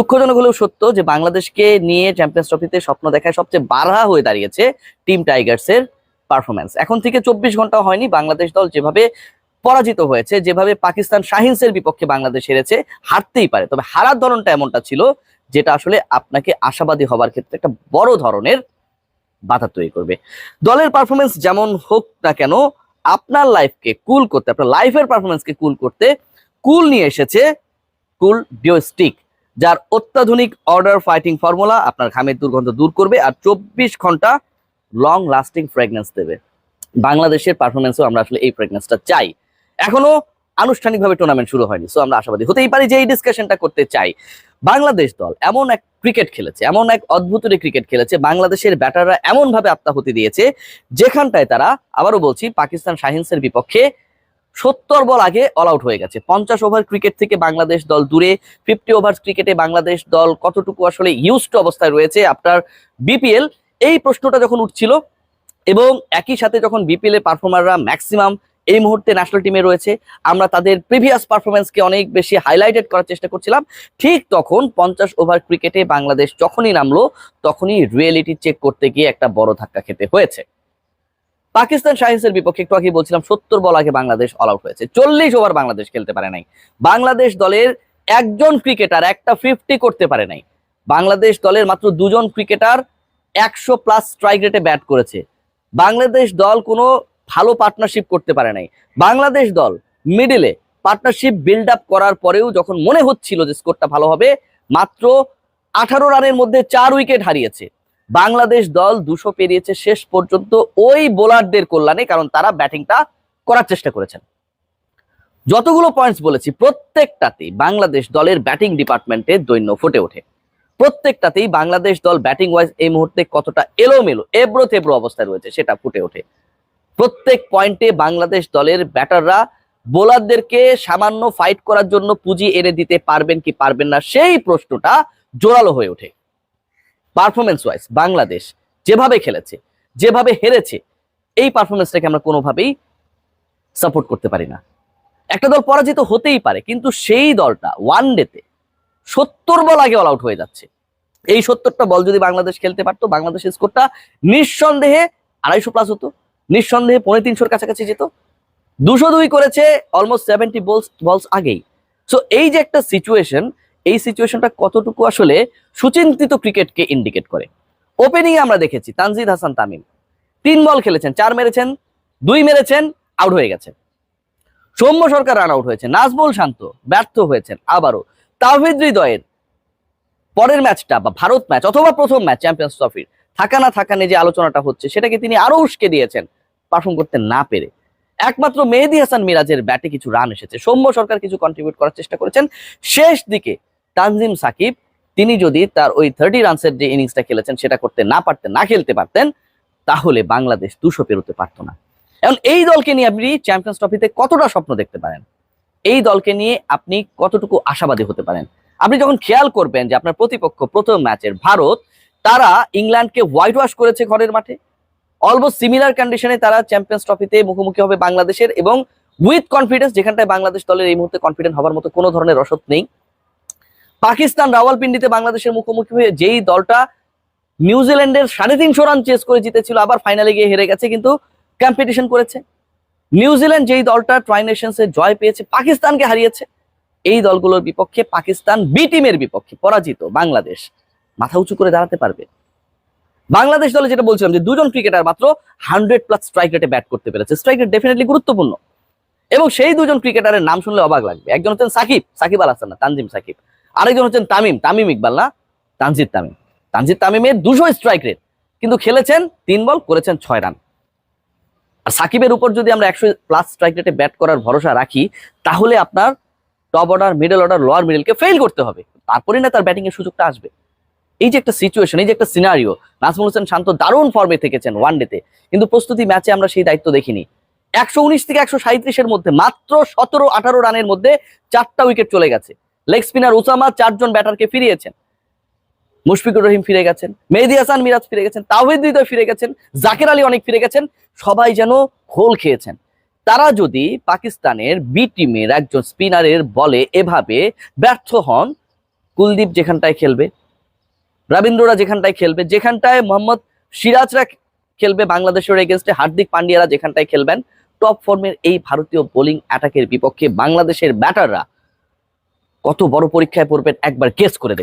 দুঃখজনক হলেও সত্য যে বাংলাদেশকে নিয়ে চ্যাম্পিয়ন্স ট্রফিতে স্বপ্ন দেখায় সবচেয়ে বারহা হয়ে দাঁড়িয়েছে টিম টাইগার্সের পারফরমেন্স এখন থেকে চব্বিশ ঘণ্টা হয়নি বাংলাদেশ দল যেভাবে পরাজিত হয়েছে, যেভাবে পাকিস্তান শাহিনসের বিপক্ষে বাংলাদেশ হেরেছে, হারতেই পারে। তবে হারার ধরনটা এমনটা ছিল যেটা আসলে আপনাকে আশাবাদী হবার ক্ষেত্রে একটা বড় ধরনের বাধা তৈরি করবে। দলের পারফরমেন্স যেমন হোক না কেন, আপনার লাইফকে কুল করতে, আপনার লাইফের পারফরমেন্সকে কুল করতে কুল নিয়ে এসেছে কুল ডিও স্টিক যার অত্যাধুনিক অর্ডার ফাইটিং ফর্মুলা আপনার ঘামের দুর্গন্ধ দূর করবে আর চব্বিশ ঘণ্টা লং লাস্টিং ফ্রেগনেন্স দেবে। বাংলাদেশের পারফরমেন্সও আমরা আসলে এই ফ্রেগনেন্সটা চাই। এখনও আনুষ্ঠানিকভাবে টুর্নামেন্ট শুরু হয়নি সো আমরা আশাবাদী হতেই পারি যে এই ডিসকাশনটা করতে চাই। বাংলাদেশ দল এমন এক ক্রিকেট খেলেছে, এমন এক অদ্ভুত ক্রিকেট খেলেছে, বাংলাদেশের ব্যাটাররা এমন ভাবে আত্মাহুতি দিয়েছে, যেখানটায় তারা, আবারও বলছি, পাকিস্তান শাহিনসের বিপক্ষে সত্তর বল আগে অল আউট হয়ে গেছে। পঞ্চাশ ওভার ক্রিকেট থেকে বাংলাদেশ দল দূরে ফিফটি ওভার ক্রিকেটে বাংলাদেশ দল কতটুকু আসলে ইউজড অবস্থায় রয়েছে আপনার বিপিএল এই প্রশ্নটা যখন উঠছিল এবং একই সাথে যখন বিপিএল এর পারফর্মাররা ম্যাক্সিমাম এই মুহূর্তে ন্যাশনাল টিমে রয়েছে, আমরা তাদের প্রিভিয়াস পারফরমেন্সকে অনেক বেশি হাইলাইটেড করার চেষ্টা করছিলাম। ঠিক তখন পঞ্চাশ ওভার ক্রিকেটে বাংলাদেশ যখনই নামলো, তখনই রিয়েলিটি চেক করতে গিয়ে একটা বড় ধাক্কা খেতে হয়েছে। পাকিস্তান শাহিন্সের বিপক্ষে একটু আগে বলছিলাম, সত্তর বল আগে বাংলাদেশ অল আউট হয়েছে। চল্লিশ ওভার বাংলাদেশ খেলতে পারে নাই। বাংলাদেশ দলের একজন ক্রিকেটার একটা ফিফটি করতে পারে নাই। বাংলাদেশ দলের মাত্র দুজন ক্রিকেটার একশো প্লাস স্ট্রাইক রেটে ব্যাট করেছে। বাংলাদেশ দল কোনো ভালো পার্টনারশিপ করতে পারে নাই। বাংলাদেশ দল মিডিলে পার্টনারশিপ বিল্ড আপ করার পরেও যখন মনে হচ্ছিল যে স্কোরটা ভালো হবে, মাত্র আঠারো রানের মধ্যে চার উইকেট হারিয়েছে। বাংলাদেশ দল দুশো পেরিয়েছে শেষ পর্যন্ত ওই বোলারদের কল্যাণে, কারণ তারা ব্যাটিংটা করার চেষ্টা করেছেন। যতগুলো পয়েন্টস বলেছি, প্রত্যেকটাতেই বাংলাদেশ দলের ব্যাটিং ডিপার্টমেন্টে দৈন্য ফুটে ওঠে। প্রত্যেকটাতেই বাংলাদেশ দল ব্যাটিং ওয়াইজ এই মুহূর্তে কতটা এলোমেলো এবড়ো থেবড়ো অবস্থায় রয়েছে, সেটা ফুটে ওঠে। প্রত্যেক পয়েন্টে বাংলাদেশ দলের ব্যাটাররা বোলারদেরকে সামান্য ফাইট করার জন্য পুঁজি এনে দিতে পারবেন কি পারবেন না, সেই প্রশ্নটা জোরালো হয়ে ওঠে। পারফরমেন্স ওয়াইজ বাংলাদেশ যেভাবে খেলেছে, যেভাবে হেরেছে, এই পারফরমেন্সটাকে আমরা কোনোভাবেই সাপোর্ট করতে পারি না। একটা দল পরাজিত হতেই পারে, কিন্তু সেই দলটা ওয়ান ডেতে সত্তর বল আগে অল আউট হয়ে যাচ্ছে। এই সত্তরটা বল যদি বাংলাদেশ খেলতে পারতো বাংলাদেশের স্কোরটা নিঃসন্দেহে আড়াইশো প্লাস হতো, নিঃসন্দেহে পনেরো তিনশোর কাছাকাছি যেত। দুশো দুই করেছে অলমোস্ট সেভেন্টি বলস বলস আগেই। সো এই যে একটা সিচুয়েশন এই সিচুয়েশনটা কতটুকু আসলে সুচিন্তিত ক্রিকেটকে ইন্ডিকেট করে? ওপেনিং আমরা দেখেছি তানজিদ হাসান তামিম। তিন বল খেলেছেন, চার মেরেছেন, দুই মেরেছেন আউট হয়ে গেছেন সৌম্য সরকার রান আউট হয়েছে, নাজমুল শান্ত ব্যর্থ হয়েছেন আবারও। তাহিদ হৃদয়ের পরের ম্যাচটা বা ভারত ম্যাচ অথবা প্রথম ম্যাচ চ্যাম্পিয়ন্স ট্রফির থাকা না থাকা নিয়ে যে আলোচনাটা হচ্ছে, সেটাকে তিনি আরও উস্কে দিয়েছেন পারফর্ম করতে না পেরে। একমাত্র মেহেদি হাসান মিরাজের ব্যাটে কিছু রান এসেছে। সৌম্য সরকার কিছু কন্ট্রিবিউট করার চেষ্টা করেছেন। শেষ দিকে তানজিম সাকিব, তিনি যদি তার ওই থার্টি রানসের যে ইনিংসটা খেলেছেন, সেটা করতে না পারতেন, না খেলতে পারতেন, তাহলে বাংলাদেশ দুশো পেরোতে পারতো না। এখন এই দলকে নিয়ে আপনি চ্যাম্পিয়ন্স ট্রফিতে কতটা স্বপ্ন দেখতে পারেন? এই দলকে নিয়ে আপনি কতটুকু আশাবাদী হতে পারেন? আপনি যখন খেয়াল করবেন যে আপনার প্রতিপক্ষ প্রথম ম্যাচের ভারত, তারা ইংল্যান্ডকে হোয়াইট ওয়াশ করেছে ঘরের মাঠে। অলমোস্ট সিমিলার কন্ডিশনে তারা চ্যাম্পিয়ন্স ট্রফিতে মুখোমুখি হবে বাংলাদেশের এবং উইথ কনফিডেন্স যেখানটায় বাংলাদেশ দলের এই মুহূর্তে কনফিডেন্ট হবার মতো কোনো ধরনের রসদ নেই। পাকিস্তান রাওয়ালপিন্ডিতে বাংলাদেশের মুখোমুখি হয়ে যেই দলটা নিউজিল্যান্ডের সাড়ে তিনশো রান চেস করে জিতেছিল, আবার ফাইনালে গিয়ে হেরে গেছে, কিন্তু কম্পিটিশন করেছে। নিউজিল্যান্ড যেই দলটা ট্রাই নেশনসে জয় পেয়েছে, পাকিস্তানকে হারিয়েছে। এই দলগুলোর বিপক্ষে পাকিস্তান বি টিমের বিপক্ষে পরাজিত বাংলাদেশ। মাথা উঁচু করে দাঁড়াতে পারবে। বাংলাদেশ দলে যেটা বলছিলাম যে দুজন ক্রিকেটার মাত্র হান্ড্রেড প্লাস স্ট্রাইক রেটে ব্যাট করতে পেরেছে। স্ট্রাইক রেট ডেফিনেটলি গুরুত্বপূর্ণ। এবং সেই দুজন ক্রিকেটারের নাম শুনলে অবাক লাগবে। একজন হচ্ছেন সাকিব সাকিব আল হাসান তানজিম সাকিব। আরেকজন হচ্ছেন তামিম তামিম ইকবাল না? তানজিদ তামিম। তানজিদ তামিমের দুশো স্ট্রাইক রেট কিন্তু খেলেছেন তিন বল, করেছেন ছয় রান আর সাকিবের উপর যদি আমরা একশো প্লাস স্ট্রাইক রেটে ব্যাট করার ভরসা রাখি, তাহলে আপনার top order middle order lower মিডলকে fail করতে হবে। তারপরেই না তার ব্যাটিংয়ের সুযোগটা আসবে। এই যে একটা সিচুয়েশন এই যে একটা সিনারিও নাজমুল হোসেন শান্ত দারুণ ফর্মে থেকেছেন ওয়ান ডেতে কিন্তু প্রস্তুতি ম্যাচে আমরা সেই দায়িত্ব দেখিনি। একশো উনিশ থেকে একশো সাঁত্রিশের মধ্যে, মাত্র সতেরো আঠারো রানের মধ্যে চারটা উইকেট চলে গেছে। লেগ স্পিনার উসামা চারজন ব্যাটারকে ফিরিয়েছেন। মুশফিকুর রহিম ফিরে গেছেন, মেহেদি হাসান, মিরাজ ফিরে গেছেন, তাওহিদ হৃদয় ফিরে গেছেন, জাকের আলী অনেক ফিরে গেছেন, সবাই যেন খোল খেয়েছেন। তারা যদি পাকিস্তানের বি টিমের একজন স্পিনারের বলে এভাবে ব্যর্থ হন, কুলদীপ যেখানটায় খেলবে, রবীন্দ্ররা যেখানটায় খেলবে, যেখানটায় মোহাম্মদ সিরাজরা খেলবে বাংলাদেশের এগেনস্টে হার্দিক পান্ডিয়ারা যেখানটায় খেলবেন টপ ফর্মের এই ভারতীয় বোলিং অ্যাটাকের বিপক্ষে বাংলাদেশের ব্যাটাররা কত বড় পরীক্ষায় পড়বেন একবার গেস করে